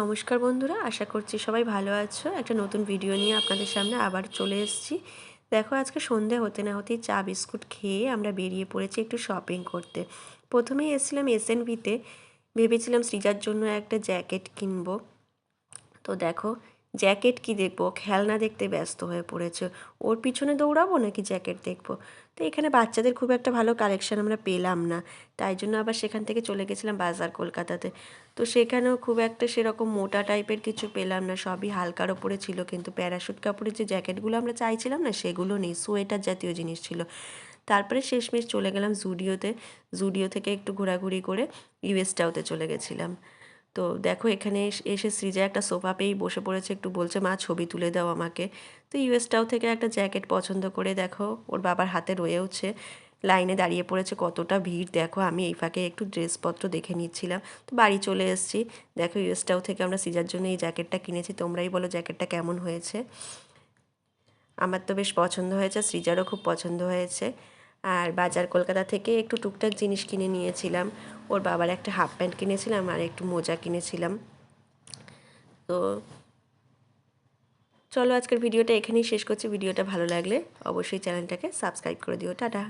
নমস্কার বন্ধুরা, আশা করছি সবাই ভালো আছো। একটা নতুন ভিডিও নিয়ে আপনাদের সামনে আবার চলে এসেছি। দেখো, আজকে সন্ধে হতে না হতেই চা, বিস্কুট খেয়ে আমরা বেরিয়ে পড়েছি একটু শপিং করতে। প্রথমেই এসেছিলাম এসএনভিতে ভেবেছিলাম সৃজার জন্য একটা জ্যাকেট কিনবো। তো দেখো জ্যাকেট কি দেখব? খেলনা দেখতে ব্যস্ত হয়ে পড়েছে। ওর পিছনে দৌড়াবো নাকি জ্যাকেট দেখব? তো এখানে বাচ্চাদের খুব একটা ভালো কালেকশন আমরা পেলাম না। তাই জন্য আবার সেখান থেকে চলে গেছিলাম বাজার কলকাতাতে। তো সেখানেও খুব একটা সেরকম মোটা টাইপের কিছু পেলাম না। সবই হালকার ওপরে ছিল, কিন্তু প্যারাশুট কাপড়ের যে জ্যাকেটগুলো আমরা চাইছিলাম না, সেগুলো নেই। সোয়েটার জাতীয় জিনিস ছিল। তারপরে শেষমেশ চলে গেলাম জুডিওতে। জুডিও থেকে একটু ঘোরাঘুরি করে ইউএসটাওতে চলে গেছিলাম। তো দেখো এখানে এসে সৃজা একটা সোফা পেয়েই বসে পড়েছে, একটু বলছে, মা, ছবি তুলে দাও আমাকে। তো ইউএসটাও থেকে একটা জ্যাকেট পছন্দ করে দেখো, ওর বাবার হাতে রয়েওছে লাইনে দাঁড়িয়ে পড়েছে, কতটা ভিড়। দেখো, আমি এই ফাঁকে একটু ড্রেসপত্র দেখে নিচ্ছিলাম। তো বাড়ি চলে এসেছি। দেখো ইউএসটাও থেকে আমরা সিজার জন্য এই জ্যাকেটটা কিনেছি, তোমরাই বলো জ্যাকেটটা কেমন হয়েছে। আমার তো বেশ পছন্দ হয়েছে, সৃজারও খুব পছন্দ হয়েছে। আর বাজার কলকাতা থেকে একটু টুকটাক জিনিস কিনে নিয়েছিলাম। ওর বাবার একটা হাফ প্যান্ট কিনেছিলাম আর একটু মোজা কিনেছিলাম। তো চলো আজকের ভিডিওটা এখানেই শেষ করছি। ভিডিওটা ভালো লাগলে অবশ্যই চ্যানেলটাকে সাবস্ক্রাইব করে দিও। টাটা।